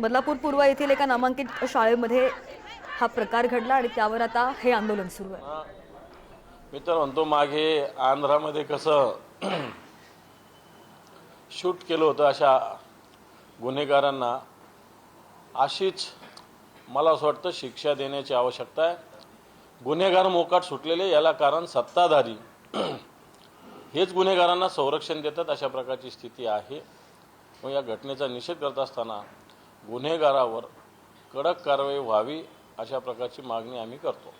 बदलापूर पूर्व येथील एका नामांकित शाळेमध्ये हा प्रकार घडला आणि त्यावर आता हे आंदोलन सुरू आहे. मी तर म्हणतो मागे आंध्रामध्ये कसं शूट केलं होतं अशा गुन्हेगारांना अशीच मला असं वाटतं शिक्षा देण्याची आवश्यकता आहे. गुन्हेगार मोकाट सुटलेले याला कारण सत्ताधारी हेच गुन्हेगारांना संरक्षण देतात अशा प्रकारची स्थिती आहे. मग या घटनेचा निषेध करत असताना गुन्हेगारावर कडक कारवाई व्हावी अशा प्रकारची मागणी आम्ही करतो.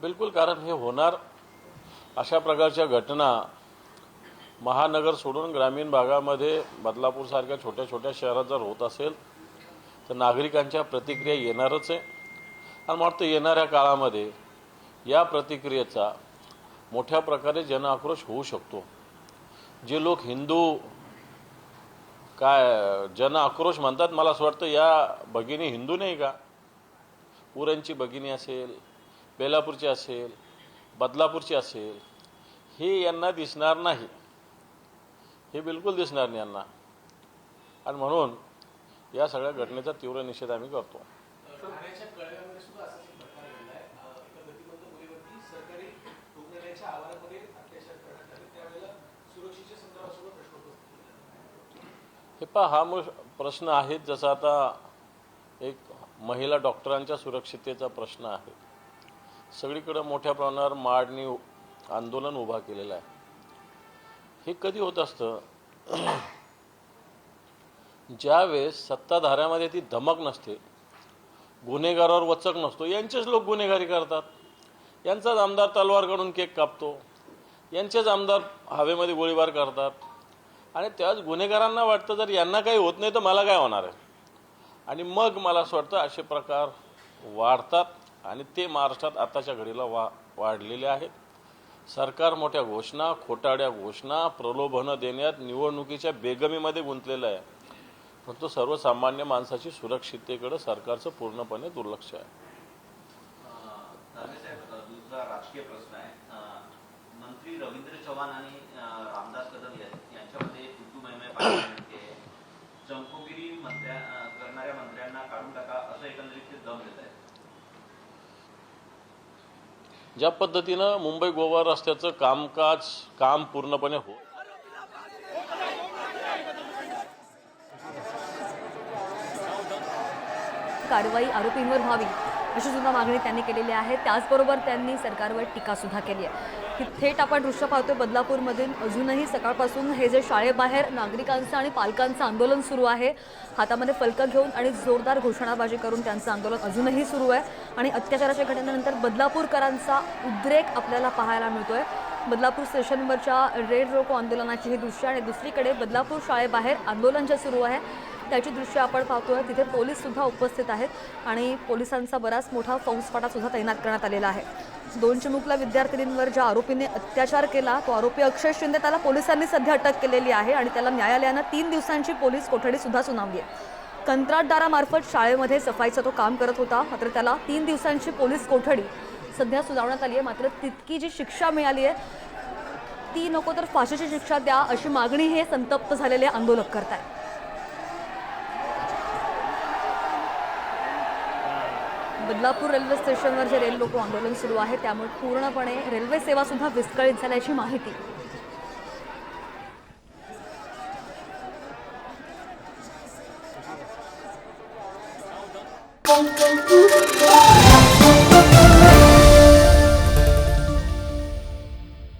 बिलकुल कारण हे होणार. अशा प्रकारच्या घटना महानगर सोडून ग्रामीण भागामध्ये बदलापूरसारख्या छोट्या छोट्या शहरात जर होत असेल तर नागरिकांच्या प्रतिक्रिया येणारच आहे. आणि वाटतं येणाऱ्या काळामध्ये या प्रतिक्रियेचा मोठ्या प्रकारे जनआक्रोश होऊ शकतो. जे लोक हिंदू काय जनआक्रोश म्हणतात मला असं वाटतं या भगिनी हिंदू नाही का? उरणची भगिनी असेल बेलापूरची असेल बदलापूरची असेल हे यांना दिसणार नाही. हे बिलकुल दिसणार नाही यांना. आणि म्हणून या सगळ्या घटनेचा तीव्र निषेध आम्ही करतो. हे पहा हा मु- प्रश्न आहे जसा आता एक महिला डॉक्टरांच्या सुरक्षिततेचा प्रश्न आहे. सगळीकडं मोठ्या प्रमाणावर माडणी आंदोलन उभा केलेलं आहे. हे कधी होत असतं? ज्यावेळेस सत्ताधाऱ्यामध्ये ती धमक नसते गुन्हेगारावर वचक नसतो यांचेच लोक गुन्हेगारी करतात. यांचाच आमदार तलवार काढून केक कापतो. यांचेच आमदार हवेमध्ये गोळीबार करतात. आणि त्याच गुन्हेगारांना वाटतं जर यांना काही होत नाही तर मला काय होणार आहे? आणि मग मला असं वाटतं असे प्रकार वाढतात आणि ते महाराष्ट्रात आताच्या घडीला वा वाढलेले आहेत. सरकार मोठ्या घोषणा खोटाड्या घोषणा प्रलोभनं देण्यात निवडणुकीच्या बेगमीमध्ये गुंतलेलं आहे. परंतु सर्वसामान्य माणसाची सुरक्षिततेकडे सरकारचं पूर्णपणे दुर्लक्ष आहे. दुसरा राजकीय प्रश्न आहे. मंत्री रवींद्र चव्हाण आणि तुतुमयमय करणाऱ्या मंत्र्यांना काढून टाका असं एकंदरीत ते दम देत आहेत. ज्या पद्धतीनं मुंबई गोवा रस्त्याचं कामकाज काम पूर्णपणे हो कारवाई आरोपींवर व्हावी अशी सुद्धा मागणी त्यांनी केलेली आहे. त्याचबरोबर त्यांनी सरकारवर टीकासुद्धा केली आहे. की थेट आपण दृश्य पाहतोय बदलापूरमधून. अजूनही सकाळपासून हे जे शाळेबाहेर नागरिकांचं आणि पालकांचं आंदोलन सुरू आहे हातामध्ये फलकं घेऊन आणि जोरदार घोषणाबाजी करून त्यांचं आंदोलन अजूनही सुरू आहे. आणि अत्याचाराच्या घटनेनंतर बदलापूरकरांचा उद्रेक आपल्याला पाहायला मिळतोय. बदलापूर स्टेशनवरच्या रेड रोको आंदोलनाची ही दृश्य आणि दुसरीकडे बदलापूर शाळेबाहेर आंदोलन जे सुरू आहे त्याची दृश्य आपण पाहतोय. तिथे पोलीस सुद्धा उपस्थित आहेत आणि पोलिसांचा बराच मोठा फौजफाटा सुद्धा तैनात करण्यात आलेला आहे. दोन चिमुकला विद्यार्थिनींवर ज्या आरोपीने अत्याचार केला तो आरोपी अक्षय शिंदे त्याला पोलिसांनी सध्या अटक केलेली आहे आणि त्याला न्यायालयानं तीन दिवसांची पोलीस कोठडी सुद्धा सुनावली आहे. कंत्राटदारामार्फत शाळेमध्ये सफाईचं तो काम करत होता मात्र त्याला तीन दिवसांची पोलीस कोठडी सध्या सुनावण्यात आली आहे. मात्र तितकी जी शिक्षा मिळाली आहे ती नको तर फाशीची शिक्षा द्या अशी मागणी हे संतप्त झालेले आंदोलक करत आहेत बदलापूर रेल्वे स्टेशनवर जे रेल लोको आंदोलन सुरू आहे त्यामुळे पूर्णपणे रेल्वे सेवा सुद्धा विस्कळीत झाल्याची माहिती